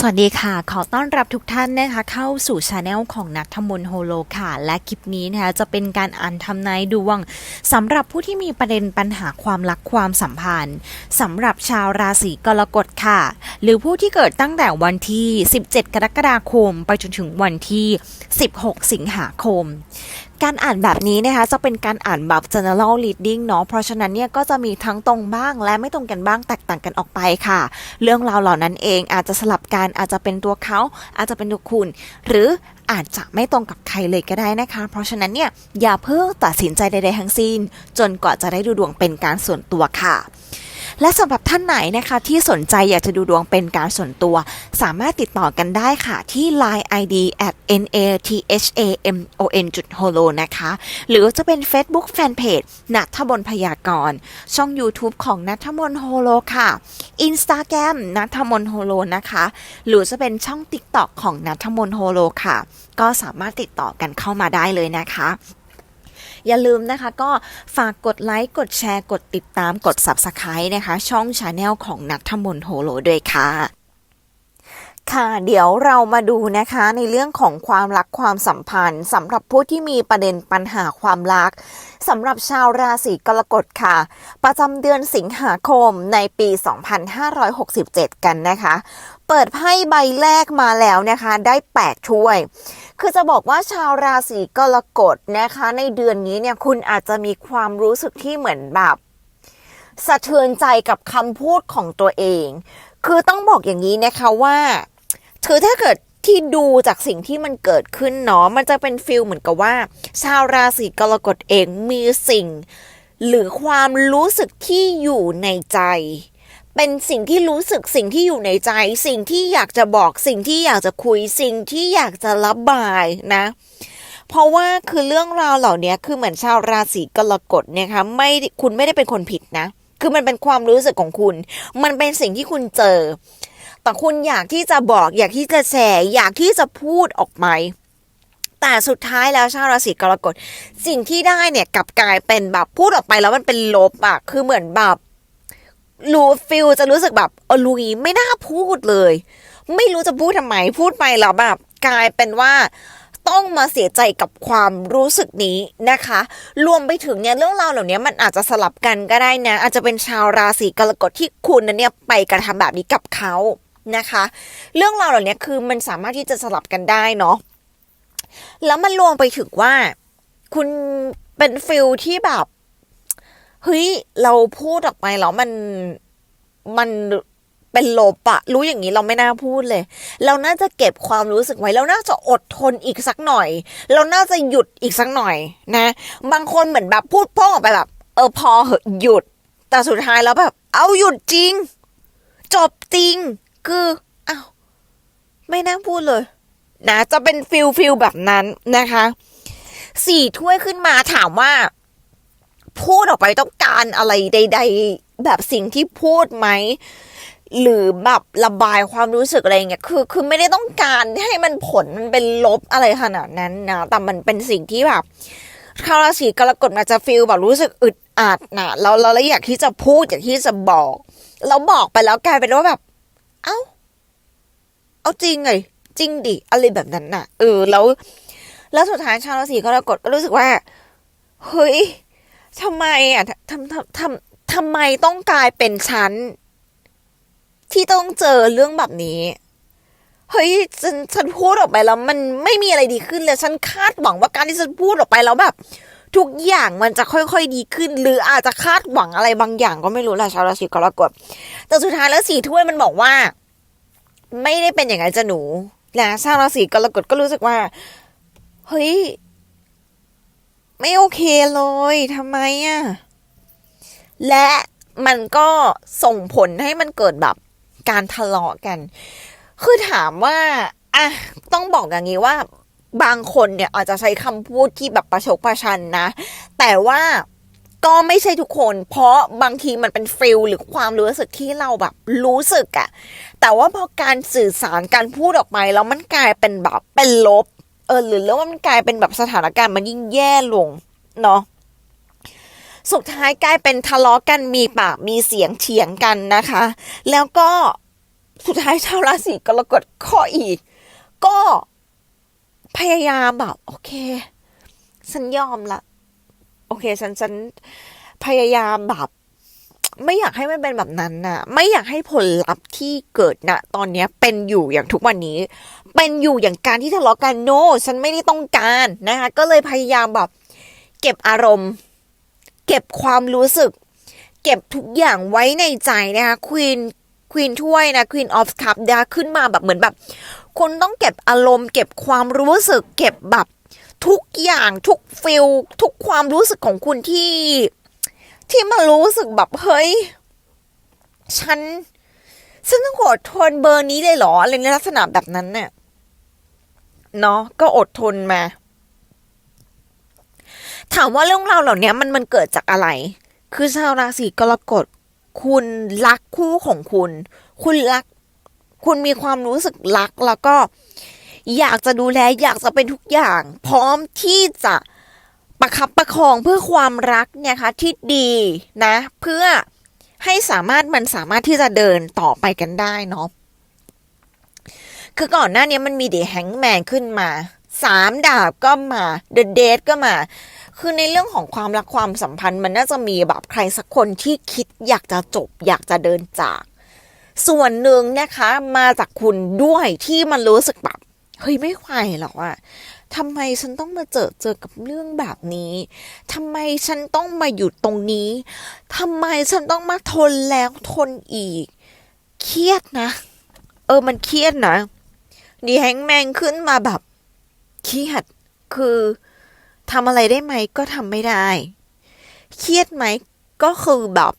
สวัสดีค่ะ ขอต้อนรับทุกท่านนะคะ เข้าสู่ช anel ของนัทธมนโฮโลค่ะ และคลิปนี้นะคะจะเป็นการอ่านทำนายดวงสำหรับผู้ที่มีประเด็นปัญหาความรักความสัมพันธ์สำหรับชาวราศีกรกฎค่ะ หรือผู้ที่เกิดตั้งแต่วันที่ 17 กรกฎาคม ไปจนถึงวันที่ 16 สิงหาคม การอ่านแบบนี้นะคะจะเป็นการอ่านแบบ general reading เนาะเพราะฉะนั้นเนี่ยก็จะมีทั้งตรงบ้าง และไม่ตรงกันบ้างแตกต่างกันออกไปค่ะ เรื่องราวเหล่านั้นเองอาจจะสลับกันอาจจะเป็นตัวเขาอาจจะเป็นตัวคุณ หรืออาจจะไม่ตรงกับใครเลยก็ได้นะคะ เพราะฉะนั้นเนี่ยอย่าเพิ่งตัดสินใจใดๆทั้งสิ้น จนกว่าจะได้ดูดวงเป็นการส่วนตัวค่ะ และสำหรับท่านไหนนะคะที่สนใจอยากจะดูดวงเป็นการส่วนตัว สามารถติดต่อกันได้ค่ะที่ Line ID at nathamon จุด holo นะคะ หรือจะเป็น Facebook Fanpage นัทบนพยากรณ์ช่อง YouTube ของนัทมนโฮโลค่ะ Instagram นัทมนโฮโลนะคะ หรือจะเป็นช่อง TikTok ของนัทมนโฮโลค่ะ ก็สามารถติดต่อกันเข้ามาได้เลยนะคะ อย่าลืมนะคะก็ฝากกดไลค์กดแชร์กดติดตามกด Subscribe นะคะ ช่องชาแนลของนัทมนโฮโลด้วยค่ะค่ะเดี๋ยวเรามาดูนะคะในเรื่องของความรักความสัมพันธ์สำหรับผู้ที่มีประเด็นปัญหาความรักสำหรับชาวราศีกรกฎค่ะ ประจำเดือนสิงหาคมในปี 2567 กันนะคะ เปิดไพ่ใบแรกมาแล้วนะคะได้8ถ้วย คือจะบอกว่าชาวราศีกรกฎนะคะ ในเดือนนี้เนี่ยคุณอาจจะมีความรู้สึกที่เหมือนแบบ สะเทือนใจกับคำพูดของตัวเอง คือต้องบอกอย่างนี้นะคะว่าคือถ้าเกิดที่ดูจากสิ่งที่มันเกิดขึ้นเนาะมันจะเป็นฟิลเหมือนกับว่า ชาวราศีกรกฎเองมีสิ่ง หรือความรู้สึกที่อยู่ในใจ เป็นสิ่งที่รู้สึกสิ่งที่อยู่ในใจ สิ่งที่อยากจะบอกสิ่งที่อยากจะคุยสิ่งที่อยากจะระบายนะเพราะว่าคือเรื่องราวเหล่านี้คือเหมือนชาวราศีกรกฎเนี่ยค่ะไม่คุณไม่ได้เป็นคนผิดนะ คือมันเป็นความรู้สึกของคุณ มันเป็นสิ่งที่คุณเจอ แต่คุณอยากที่จะบอก อยากที่จะแชร์อยากที่จะพูดออกมาแต่สุดท้ายแล้วชาวราศีกรกฎสิ่งที่ได้เนี่ยกลับกลายเป็นแบบพูดออกไปแล้วมันเป็นลบอะคือเหมือนแบบ รู้ฟิลจะรู้สึกแบบเออลุยไม่น่าพูดเลย ไม่รู้จะพูดทำไมพูดไปแล้วแบบ กลายเป็นว่าต้องมาเสียใจกับความรู้สึกนี้นะคะ รวมไปถึงเนี่ยเรื่องราวเหล่านี้มันอาจจะสลับกันก็ได้นะ อาจจะเป็นชาวราศีกรกฎที่คุณนั้นเนี่ยไปกระทำแบบนี้กับเขานะคะ เรื่องราวเหล่านี้คือมันสามารถที่จะสลับกันได้เนาะแล้วมันรวมไปถึงว่า คุณเป็นฟิลที่แบบ เฮ้ยเราพูดออกไปแล้วมันมันเป็นลบอะรู้อย่างนี้เราไม่น่าพูดเลย เราน่าจะเก็บความรู้สึกไว้เราน่าจะอดทนอีกสักหน่อย เราน่าจะหยุดอีกสักหน่อยนะ บางคนเหมือนแบบพูดพ่องออกไปแบบ เออพอเหอะหยุด แต่สุดท้ายแล้วแบบ เอาหยุดจริง จบจริง คืออ้าวไม่น่าพูดเลย นะ จะเป็นฟิลฟิลแบบนั้นนะคะ สี่ถ้วยขึ้นมาถามว่า พูดออกไปต้องการอะไรใด ๆ แบบสิ่งที่พูดไหมหรือแบบระบายความรู้สึกอะไรเงี้ย คือคือไม่ได้ต้องการให้มันผลมันเป็นลบอะไรขนาดนั้นนะ แต่มันเป็นสิ่งที่แบบชาวราศีกรกฎมาจะฟีลแบบรู้สึกอึดอัดนะแล้วเราเลยอยากที่จะพูดอยากที่จะบอกเราบอกไปแล้วกลายเป็นว่าแบบ เอ้า เอาจริงเลยจริงดิอะไรแบบนั้นน่ะ เออแล้ว แล้วสุดท้ายชาวราศีกรกฎก็รู้สึกว่าเฮ้ย ทำไมอะทำทำทำทำไมต้องกลายเป็นฉัน ที่ต้องเจอเรื่องแบบนี้ เฮ้ยฉันฉันพูดออกไปแล้วมันไม่มีอะไรดีขึ้นเลยฉันคาดหวังว่าการที่ฉันพูดออกไปแล้วแบบ ทุกอย่างมันจะค่อยๆดีขึ้น หรืออาจจะคาดหวังอะไรบางอย่างก็ไม่รู้แหละชาวราศีกรกฎแต่สุดท้ายแล้วสี่ถ้วยมันบอกว่า ไม่ได้เป็นอย่างนั้นจะหนูนะชาวราศีกรกฎก็รู้สึกว่า เฮ้ย ไม่โอเคเลยทำไมอะ่ะและมันก็ส่งผลให้มันเกิดแบบการทะเลาะกัน คือถามว่าอะต้องบอกอย่างนี้ว่าบางคนเนี่ยอาจจะใช้คำพูดที่แบบประชดประชันนะ แต่ว่าก็ไม่ใช่ทุกคน เพราะบางทีมันเป็นฟิลหรือความรู้สึกที่เราแบบรู้สึกอะแต่ว่าพอการสื่อสารการพูดออกไปแล้วมันกลายเป็นแบบเป็นลบ เออหรือแล้วมันกลายเป็นแบบสถานการณ์มันยิ่งแย่ลงเนาะสุดท้ายกลายเป็นทะเลาะกันมีปากมีเสียงเฉียงกันนะคะ แล้วก็สุดท้ายชาวราศีกรกฎข้ออีก ก็พยายามแบบโอเค ฉันยอมละ โอเค ฉันฉันพยายามแบบไม่อยากให้มันเป็นแบบนั้นน่ะไม่อยากให้ผลลัพธ์ที่เกิดณตอนนี้เป็นอยู่อย่างทุกวันนี้ เป็นอยู่อย่างการที่ทะเลาะกันโนฉันไม่ได้ต้องการนะคะ ก็เลยพยายามแบบเก็บอารมณ์ เก็บความรู้สึก เก็บทุกอย่างไว้ในใจนะคะควีนควีนถ้วยนะควีนออฟคัพนะขึ้นมาแบบเหมือนแบบคุณต้องเก็บอารมณ์ เก็บความรู้สึก เก็บแบบทุกอย่างทุกฟิลทุกความรู้สึกของคุณที่ ที่มารู้สึกแบบเฮ้ย ฉันฉันต้องอดทนเบอร์นี้เลยเหรออะไรในลักษณะแบบนั้นเนี่ย เนาะก็อดทนมา ถามว่าเรื่องราวเหล่านี้มันมันเกิดจากอะไร คือชาวราศีกรกฎคุณรักคู่ของคุณ คุณรัก คุณมีความรู้สึกรักแล้วก็อยากจะดูแลอยากจะเป็นทุกอย่าง พร้อมที่จะประคับประคองเพื่อความรักเนี่ยค่ะที่ดีนะ เพื่อให้สามารถมันสามารถที่จะเดินต่อไปกันได้เนาะ คือก่อนหน้านี้มันมีเดแฮงแมนขึ้นมาสามดาบก็มาเดอะเดทก็มา คือในเรื่องของความรักความสัมพันธ์มันน่าจะมีแบบใครสักคนที่คิดอยากจะจบ อยากจะเดินจาก ส่วนหนึ่งนะคะมาจากคุณด้วยที่มันรู้สึกแบบเฮ้ยไม่ไหวหรอกอะทำไมฉันต้องมาเจอเจอกับเรื่องแบบนี้ ทำไมฉันต้องมาหยุดตรงนี้ ทำไมฉันต้องมาทนแล้วทนอีก เครียดนะ เออมันเครียดนะ ดีแฮงแมงขึ้นมาแบบเครียด คือทำอะไรได้ไหมก็ทำไม่ได้ เครียดไหมก็คือแบบ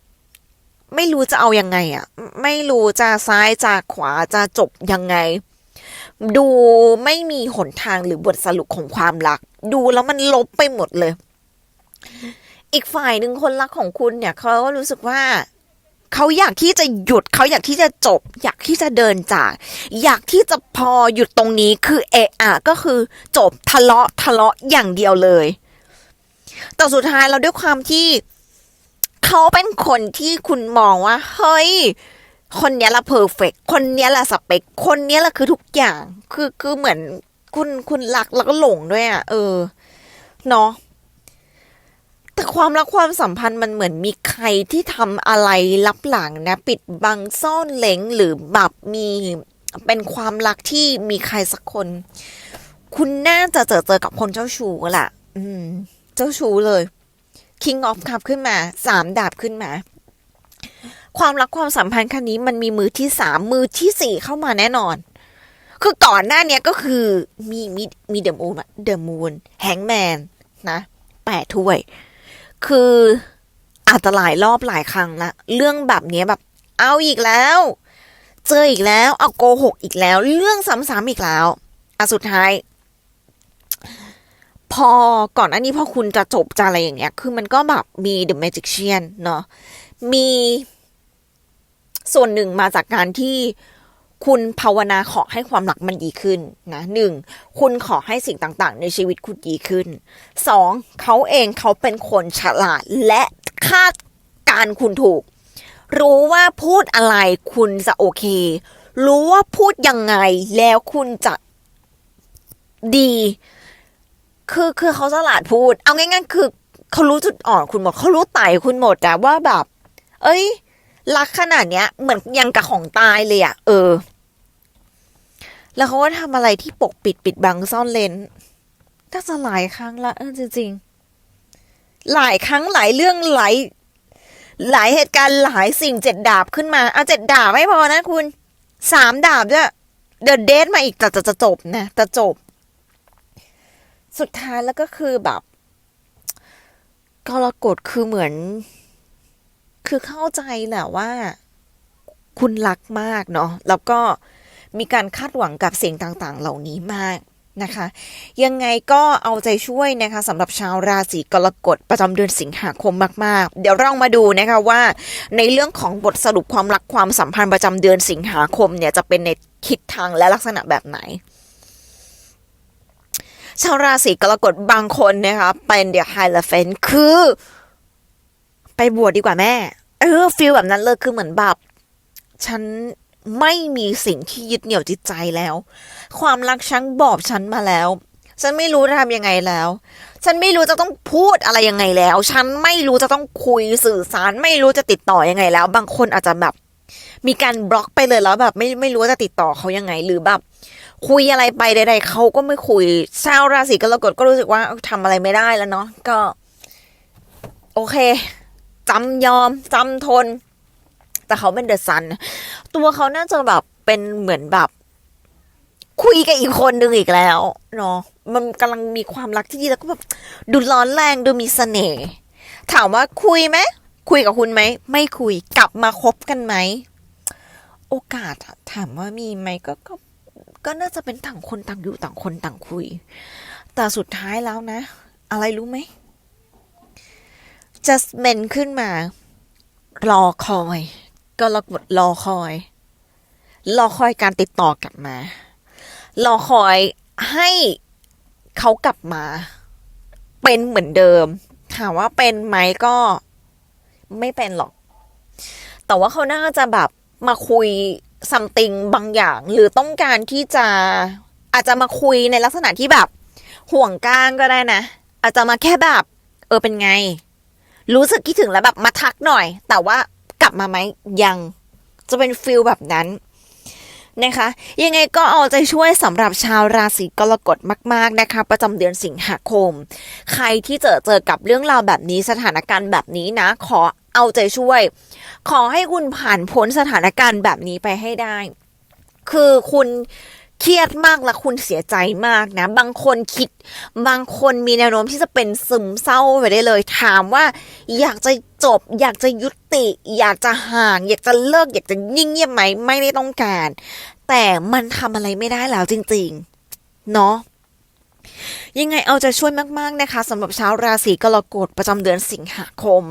ไม่รู้จะเอายังไงอะไม่รู้จะซ้ายจะขวาจะจบยังไง ดูไม่มีหนทางหรือบทสรุปของความรัก ดูแล้วมันลบไปหมดเลย อีกฝ่ายหนึ่งคนรักของคุณเนี่ยเขาก็รู้สึกว่า เขาอยากที่จะหยุดเขาอยากที่จะจบ อยากที่จะเดินจาก อยากที่จะพอหยุดตรงนี้คือเอะอะก็คือจบทะเลาะทะเลาะอย่างเดียวเลย แต่สุดท้ายเราด้วยความที่เขาเป็นคนที่คุณมองว่า เฮ้ย คนนี้ละเพอร์เฟกคนนี้ละสเปค คนนี้ละคือทุกอย่าง คือคือเหมือนคุณคุณรักแล้วก็หลงด้วยอะ เออ เนาะ ความรักความสัมพันธ์มันเหมือนมีใครที่ทำอะไรลับหลังนะ ปิดบังซ่อนเล้งหรือแบบมีเป็นความรักที่มีใครสักคน คุณน่าจะเจอเจอกับคนเจ้าชู้แหละอืม เจ้าชู้เลย King of Cup ขึ้นมาสามดาบขึ้นมา ความรักความสัมพันธ์ครั้งนี้มันมีมือที่สามมือที่สี่เข้ามาแน่นอน คือก่อนหน้าเนี้ยก็คือมีมีมีเดอะมูนเดอะมูนแฮงแมนนะแปดถ้วย คืออาจจะหลายรอบหลายครั้งละเรื่องแบบนี้แบบ เอาอีกแล้ว เจออีกแล้ว เอาโกหกอีกแล้ว เรื่องซ้ำๆอีกแล้วอะสุดท้าย พอก่อนอันนี้พอคุณจะจบจะอะไรอย่างเงี้ย คือมันก็แบบมี The Magician เนาะมีส่วนหนึ่งมาจากการที่ คุณภาวนาขอให้ความรักมันดีขึ้นนะหนึ่งคุณขอให้สิ่งต่างๆ ในชีวิตคุณดีขึ้นสองเขาเองเขาเป็นคนฉลาดและคาดการคุณถูก รู้ว่าพูดอะไรคุณจะโอเค รู้ว่าพูดยังไงแล้วคุณจะดี คือคือเขาฉลาดพูด เอาง่ายๆคือเขารู้จุดอ่อนคุณหมด เขารู้ไต่คุณหมดอะว่าแบบ เอ้ย รักขนาดเนี้ย เหมือนยังกับของตายเลยอะเออ แล้วเขาก็ทำอะไรที่ปกปิดปิดบังซ่อนเลนน่าจะหลายครั้งละเออจริงๆ หลายครั้งหลายเรื่องหลายหลายเหตุการณ์หลายสิ่งเจ็ดดาบขึ้นมาเอาเจ็ดดาบไม่พอนะคุณสามดาบด้วยเดอะเดทมาอีกแต่จะจะจบนะจะจบ สุดท้ายแล้วก็คือแบบกรกฎคือเหมือน คือเข้าใจแหละว่า คุณรักมากเนาะแล้วก็มีการคาดหวังกับสิ่งต่างๆ เหล่านี้มากนะคะ ยังไงก็เอาใจช่วยนะคะสำหรับชาวราศีกรกฎประจำเดือนสิงหาคมมากๆ เดี๋ยวเรามาดูนะคะว่า ในเรื่องของบทสรุปความรักความสัมพันธ์ประจำเดือนสิงหาคมเนี่ยจะเป็นในทิศทางและลักษณะแบบไหนชาวราศีกรกฎบางคนนะคะเป็นเดียไฮเลเฟนคือ ไปบวชดีกว่าแม่ เออฟีลแบบนั้นเลยคือเหมือนแบบ ฉันไม่มีสิ่งที่ยึดเหนี่ยวจิตใจแล้ว ความรักฉันบอบฉันมาแล้ว ฉันไม่รู้จะทำยังไงแล้ว ฉันไม่รู้จะต้องพูดอะไรยังไงแล้ว ฉันไม่รู้จะต้องคุยสื่อสาร ไม่รู้จะติดต่อยังไงแล้ว บางคนอาจจะแบบ มีการบล็อกไปเลยแล้วแบบ ไม่ไม่รู้จะติดต่อเขายังไง หรือแบบ คุยอะไรไปใดๆเขาก็ไม่คุยชาวราศีกรกฎก็รู้สึกว่าเอ้าทำอะไรไม่ได้แล้วเนาะก็ โอเค จำยอมจำทน แต่เขาเป็นเดอะซัน ตัวเขาน่าจะแบบเป็นเหมือนแบบ คุยกับอีกคนหนึ่งอีกแล้วเนาะมันกำลังมีความรักที่ดีแล้วก็แบบดูร้อนแรงดูมีเสน่ห์ถามว่าคุยไหมคุยกับคุณไหม ไม่คุยกลับมาคบกันไหม โอกาสถามว่ามีไหมก็ก็ก็น่าจะเป็นต่างคนต่างอยู่ต่างคนต่างคุย แต่สุดท้ายแล้วนะ อะไรรู้ไหม just เมนขึ้นมา รอคอย ก็รอกดรอคอย รอคอยการติดต่อกลับมา รอคอยให้เขากลับมา เป็นเหมือนเดิม ถามว่าเป็นไหมก็ไม่เป็นหรอก แต่ว่าเขาน่าจะแบบมาคุยซัมติงบางอย่าง หรือต้องการที่จะอาจจะมาคุยในลักษณะที่แบบ ห่วงก้างก็ได้นะ อาจจะมาแค่แบบ เออเป็นไง รู้สึกคิดถึงแล้วแบบมาทักหน่อย แต่ว่ากลับมาไหมยังจะเป็นฟิลแบบนั้นนะคะ ยังไงก็เอาใจช่วยสำหรับชาวราศีกรกฎมาก ๆ นะคะ ประจำเดือนสิงหาคม ใครที่เจอเจอกับเรื่องราวแบบนี้สถานการณ์แบบนี้นะ ขอเอาใจช่วย ขอให้คุณผ่านพ้นสถานการณ์แบบนี้ไปให้ได้ คือคุณ เครียดมากและคุณเสียใจมากนะ บางคนคิด บางคนมีแนวโน้มที่จะเป็นซึมเศร้าไปได้เลย ถามว่า อยากจะจบ อยากจะยุติ อยากจะห่าง อยากจะเลิก อยากจะนิ่งเงียบไหม ไม่ได้ต้องการ แต่มันทำอะไรไม่ได้แล้วจริง ๆ เนาะยังไงเอาใจะช่วยมากๆนะคะสำหรับชาวราศีกรกฎประจำเดือนสิงหาคม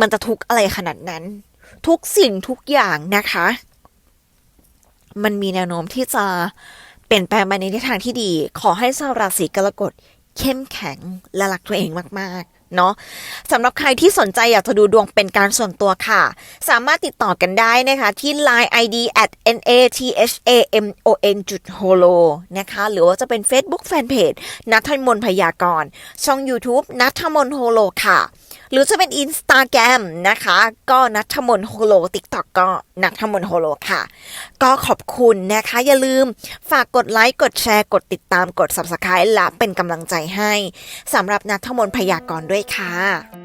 มันจะทุกข์อะไรขนาดนั้น ทุกสิ่งทุกอย่างนะคะ มันมีแนวโน้มที่จะเปลี่ยนแปลงไปในทิศทางที่ดี ขอให้ชาวราศีกรกฎเข้มแข็งและรักตัวเองมาก ๆเนาะสำหรับใครที่สนใจอยากจะดูดวงเป็นการส่วนตัวค่ะ สามารถติดต่อกันได้นะคะ ที่ Line ID at nathamon จุด holo นะคะ หรือว่าจะเป็น Facebook Fanpage นัทมนพยากรณ์ช่อง YouTube นัทมนโฮโลค่ะ หรือจะเป็น i ิน t a g r กรมนะคะ ก็นัทมนโฮโลทิกตอกก็นัทมนโฮโลค่ะ ก็ขอบคุณนะคะ อย่าลืมฝากกดไลค์ กดแชร์ กดติดตาม กด Subscribe และเป็นกำลังใจให้สำหรับนัทมนพยากรณ์ด้วยค่ะ